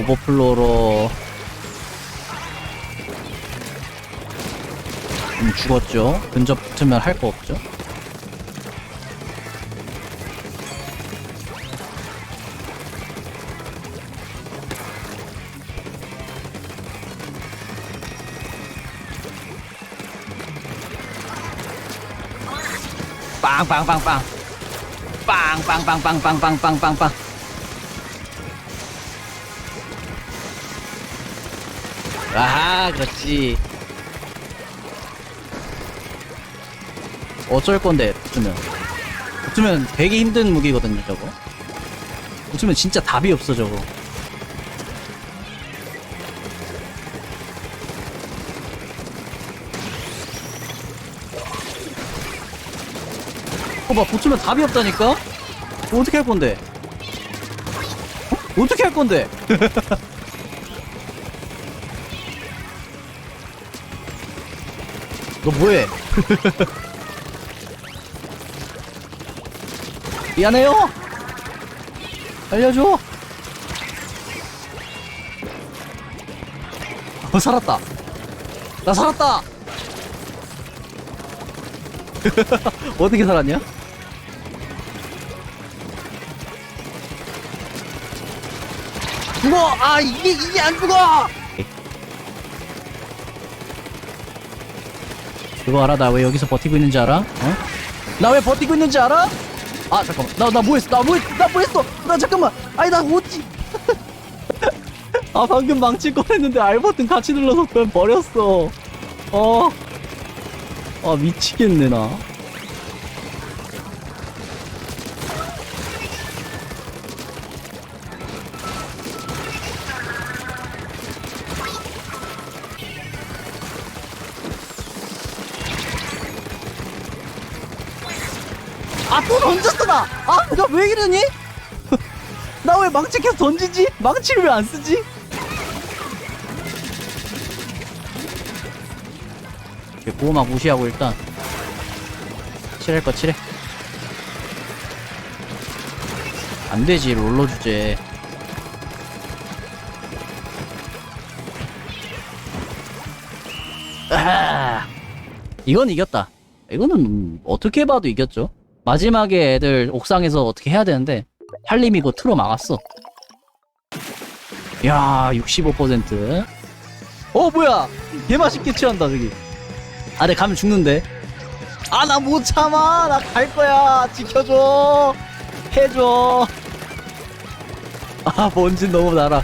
오버플로로 음, 죽었죠. 근접 붙으면 할 거 없죠. 빵빵빵빵 빵빵빵빵빵빵빵빵빵 아하 그렇지. 어쩔 건데 붙으면. 붙으면 되게 힘든 무기거든요 저거. 붙으면 진짜 답이 없어 저거. 어봐 붙으면 답이 없다니까? 어떻게 할 건데? 어? 어떻게 할 건데 너 뭐해 미안해요 알려줘 어 살았다 나 살았다 어떻게 살았냐? 죽어! 아 이게 이게 안 죽어! 그거 알아? 나 왜 여기서 버티고 있는지 알아? 어? 나 왜 버티고 있는지 알아? 아 잠깐만 나 나 뭐했어? 나 뭐했 나 뭐했어? 나 잠깐만 아니 나 어찌 아 방금 망칠 뻔했는데 R 버튼 같이 눌러서 그냥 버렸어 어. 아 미치겠네 나 아, 또 던졌어, 나! 아, 나왜 이러니? 나 왜 망치 계속 던지지? 망치를 왜 안 쓰지? 이렇게 보호막 무시하고 일단 칠할 거 칠해. 안 되지, 롤러 주제. 이건 이겼다. 이거는 음, 어떻게 봐도 이겼죠. 마지막에 애들 옥상에서 어떻게 해야 되는데 할림이 이거 틀어 막았어. 야, 65%. 어, 뭐야? 개 맛있게 취한다, 저기. 아, 내 가면 죽는데. 아, 나 못 참아. 나 갈 거야. 지켜줘. 해줘. 아, 본진 너무 달아.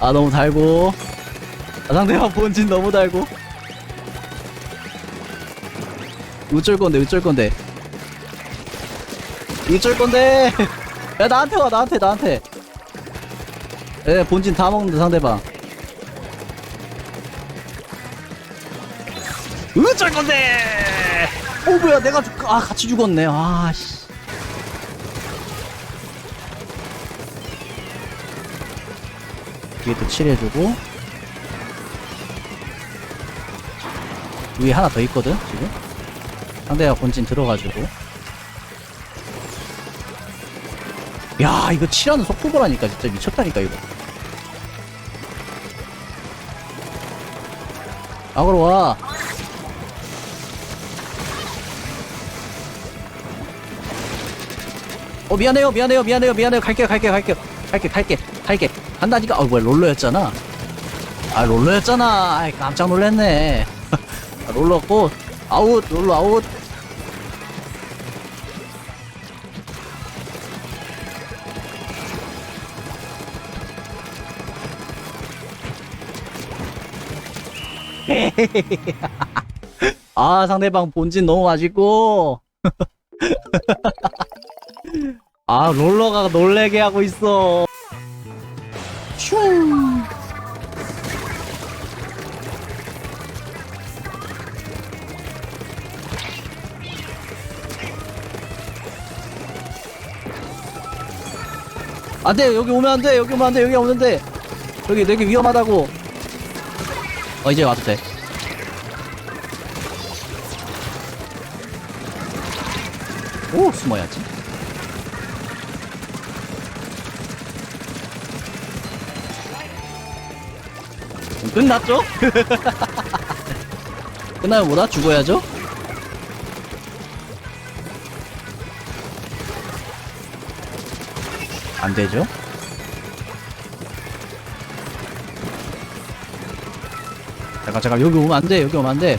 아, 너무 달고. 아, 상대방 본진 너무 달고. 어쩔 건데, 어쩔 건데. 어쩔 건데. 야, 나한테 와, 나한테, 나한테. 에, 본진 다 먹는다, 상대방. 어쩔 건데! 오, 뭐야, 내가 죽, 아, 같이 죽었네. 아, 씨. 뒤에 또 칠해주고. 위에 하나 더 있거든, 지금. 상대가 본진 들어가지고. 야, 이거 칠하는 속도 보라니까, 진짜 미쳤다니까, 이거. 악으로 와. 어, 미안해요, 미안해요, 미안해요, 미안해요. 갈게요, 갈게요, 갈게요. 갈게, 갈게, 갈게. 간다니까. 어, 뭐야, 롤러였잖아. 아, 롤러였잖아. 아이, 깜짝 놀랐네. 아, 롤러고, 아웃, 롤러 아웃. 아, 상대방 본진 너무 맛있고. 아, 롤러가 놀래게 하고 있어. 슝. 안 돼, 여기 오면 안 돼, 여기 오면 안 돼, 여기 오면 안 돼. 여기 되게 위험하다고. 어, 이제 와도 돼. 오, 숨어야지. 끝났죠? 끝나면 뭐다? 죽어야죠? 안 되죠? 잠깐 잠깐 여기 오면 안 돼. 여기 오면 안 돼.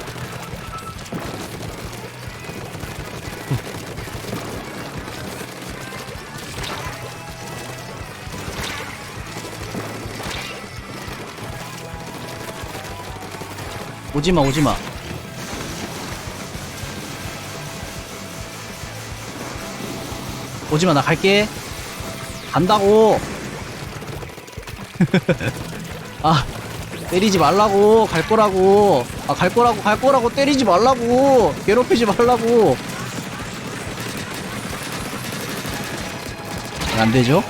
오지마 오지마 오지마 나 갈게 간다고 아 때리지 말라고 갈 거라고 아 갈 거라고 갈 거라고 때리지 말라고 괴롭히지 말라고 안 되죠?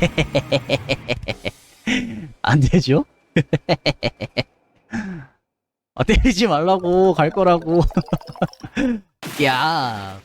안 되죠? 아, 때리지 말라고 갈 거라고. 야,